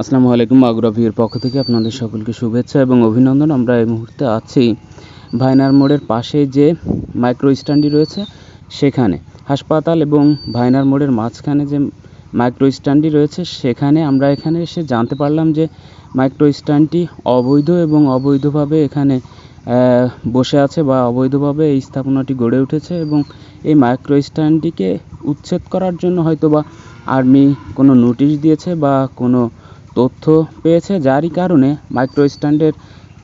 আসসালামু আলাইকুম আগ্রভীর পক্ষ থেকে আপনাদের সকলকে শুভেচ্ছা এবং অভিনন্দন। আমরা এই মুহূর্তে আছি ভাইনার মোড়ের পাশে যে মাইক্রো স্ট্যান্ডটি রয়েছে, সেখানে। হাসপাতাল এবং ভাইনার মোড়ের মাঝখানে যে মাইক্রো স্ট্যান্ডটি রয়েছে, সেখানে আমরা এখানে এসে জানতে পারলাম যে মাইক্রো স্ট্যান্ডটি অবৈধ এবং অবৈধভাবে এখানে বসে আছে বা অবৈধভাবে এই স্থাপনাটি গড়ে উঠেছে এবং এই মাইক্রো স্ট্যান্ডটিকে উচ্ছেদ করার জন্য হয়তো বা আর্মি কোনো নোটিশ দিয়েছে বা কোনো তথ্য পেয়েছে যারই কারণে মাইক্রো স্ট্যান্ডের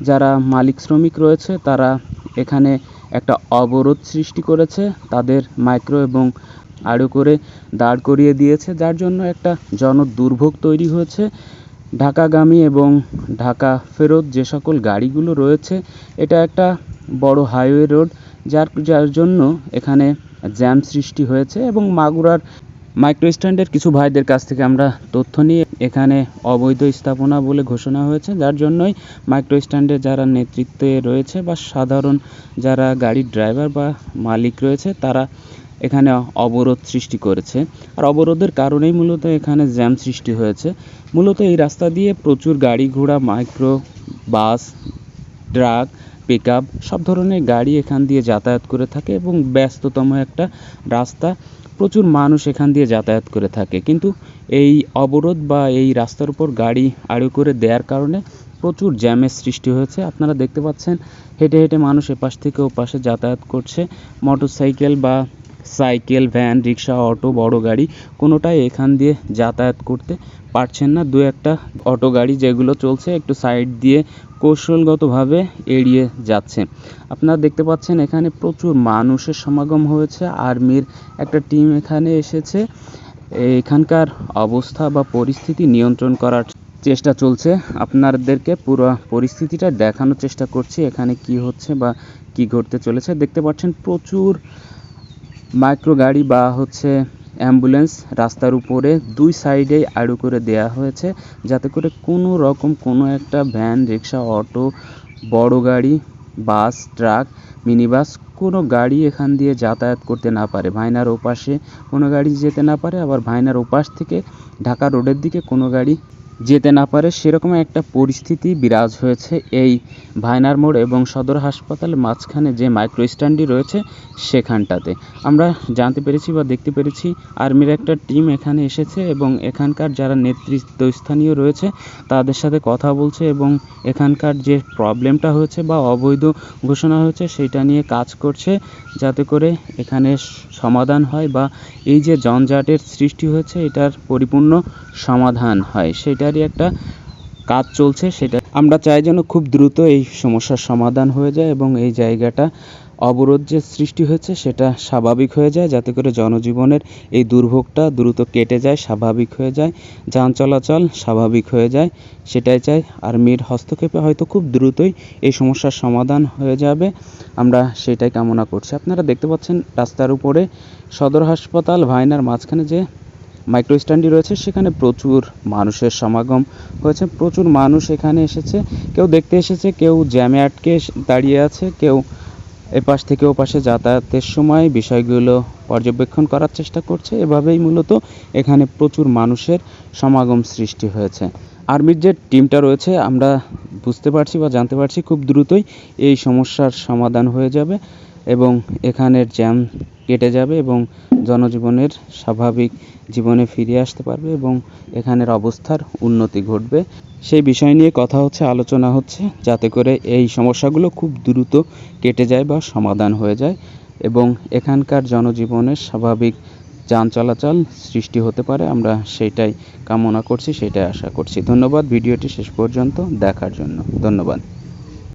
যারা মালিক শ্রমিক রয়েছে, তারা এখানে একটা অবরোধ সৃষ্টি করেছে। তাদের মাইক্রো এবং আড়ো করে দাঁড় করিয়ে দিয়েছে, যার জন্য একটা জনদুর্ভোগ তৈরি হয়েছে। ঢাকাগামী এবং ঢাকা ফেরত যে সকল গাড়িগুলো রয়েছে, এটা একটা বড় হাইওয়ে রোড, যার যার জন্য এখানে জ্যাম সৃষ্টি হয়েছে এবং মাগুরার মাইক্রো স্ট্যান্ডের কিছু ভাইদের কাছ থেকে আমরা তথ্য নিয়ে এখানে অবৈধ স্থাপনা বলে ঘোষণা হয়েছে, যার জন্যই মাইক্রো স্ট্যান্ডের যারা নেতৃত্বে রয়েছে বা সাধারণ যারা গাড়ির ড্রাইভার বা মালিক রয়েছে, তারা এখানে অবরোধ সৃষ্টি করেছে। আর অবরোধের কারণেই মূলত এখানে জ্যাম সৃষ্টি হয়েছে। মূলত এই রাস্তা দিয়ে প্রচুর গাড়ি ঘোড়া, মাইক্রো, বাস, ট্রাক পিক সব ধরনের গাড়ি এখান দিয়ে যাতায়াত করে থাকে এবং ব্যস্ততম একটা রাস্তা। প্রচুর মানুষ এখান দিয়ে যাতায়াত করে থাকে। কিন্তু এই অবরোধ বা এই রাস্তার উপর গাড়ি আড়ু করে দেওয়ার কারণে প্রচুর জ্যামের সৃষ্টি হয়েছে। আপনারা দেখতে পাচ্ছেন, হেঁটে হেঁটে মানুষ এপাশ থেকে ওপাশে যাতায়াত করছে। মোটরসাইকেল বা সাইকেল, ভ্যান, রিক্সা, অটো, বড় গাড়ি কোনোটাই এখান দিয়ে যাতায়াত করতে পারছেন না। দু একটা অটো গাড়ি যেগুলো চলছে একটু সাইড দিয়ে কৌশলগতভাবে এড়িয়ে যাচ্ছে। আপনারা দেখতে পাচ্ছেন এখানে প্রচুর মানুষের সমাগম হয়েছে। আর্মির একটা টিম এখানে এসেছে। এখানকার অবস্থা বা পরিস্থিতি নিয়ন্ত্রণ করার চেষ্টা চলছে। আপনাদেরকে পুরো পরিস্থিতিটা দেখানোর চেষ্টা করছি, এখানে কি হচ্ছে বা কি ঘটতে চলেছে। দেখতে পাচ্ছেন প্রচুর মাইক্রো গাড়ি বা হচ্ছে অ্যাম্বুলেন্স রাস্তার উপরে দুই সাইডেই আড়ু করে দেয়া হয়েছে যাতে করে কোনো রকম কোনো একটা ভ্যান, রিক্সা, অটো, বড় গাড়ি, বাস, ট্রাক মিনি বাস কোনো গাড়ি এখান দিয়ে যাতায়াত করতে না পারে। ভাইনার ওপাশে কোনো গাড়ি যেতে না পারে, আবার ভাইনার ওপাশ থেকে ঢাকা রোডের দিকে কোনো গাড়ি যেতে না পারে সেরকম একটা পরিস্থিতি বিরাজ হয়েছে এই ভাইনার মোড় এবং সদর হাসপাতালের মাঝখানে যে মাইক্রো স্ট্যান্ডটি রয়েছে সেখানটাতে। আমরা জানতে পেরেছি বা দেখতে পেরেছি আর্মির একটা টিম এখানে এসেছে এবং এখানকার যারা নেতৃত্ব স্থানীয় রয়েছে তাদের সাথে কথা বলছে এবং এখানকার যে প্রবলেমটা হয়েছে বা অবৈধ ঘোষণা হয়েছে সেটা নিয়ে কাজ করছে যাতে করে এখানে সমাধান হয় বা এই যে জঞ্জাটের সৃষ্টি হয়েছে এটার পরিপূর্ণ সমাধান হয়। সেটারই একটা কাজ চলছে সেটা আমরা চাই যেন খুব দ্রুত এই সমস্যার সমাধান হয়ে যায় এবং এই জায়গাটা অবরোধ যে সৃষ্টি হয়েছে, সেটা স্বাভাবিক হয়ে যায় যাতে করে জনজীবনের এই দুর্ভোগটা দ্রুত কেটে যায়, স্বাভাবিক হয়ে যায়, যান চলাচল স্বাভাবিক হয়ে যায়, সেটাই চাই। আর্মির হস্তক্ষেপে হয়তো খুব দ্রুতই এই সমস্যার সমাধান হয়ে যাবে। আমরা সেটাই কামনা করছি। আপনারা দেখতে পাচ্ছেন রাস্তার উপরে সদর হাসপাতাল, ভাইনার মাঝখানে যে মাইক্রো স্ট্যান্ডটি রয়েছে, সেখানে প্রচুর মানুষের সমাগম হয়েছে, প্রচুর মানুষ এখানে এসেছে। কেউ দেখতে এসেছে, কেউ জ্যামে আটকে দাঁড়িয়ে আছে, কেউ এপাশ থেকে ওপাশে যাতায়াতের সময় বিষয়গুলো পর্যবেক্ষণ করার চেষ্টা করছে। এভাবেই মূলত এখানে প্রচুর মানুষের সমাগম সৃষ্টি হয়েছে। আর্মির যে টিমটা রয়েছে, আমরা বুঝতে পারছি বা জানতে পারছি খুব দ্রুতই এই সমস্যার সমাধান হয়ে যাবে। এবং এখানের জ্যাম কেটে যাবে এবং জনজীবনের স্বাভাবিক জীবনে ফিরে আসতে পারবে এবং এখানের অবস্থার উন্নতি ঘটবে। সেই বিষয় নিয়ে কথা হচ্ছে, আলোচনা হচ্ছে, যাতে করে এই সমস্যাগুলো খুব দ্রুত কেটে যায় বা সমাধান হয়ে যায় এবং এখানকার জনজীবনের স্বাভাবিক যান চলাচল সৃষ্টি হতে পারে। আমরা সেটাই কামনা করছি, সেটাই আশা করছি। ধন্যবাদ, ভিডিওটি শেষ পর্যন্ত দেখার জন্য। ধন্যবাদ।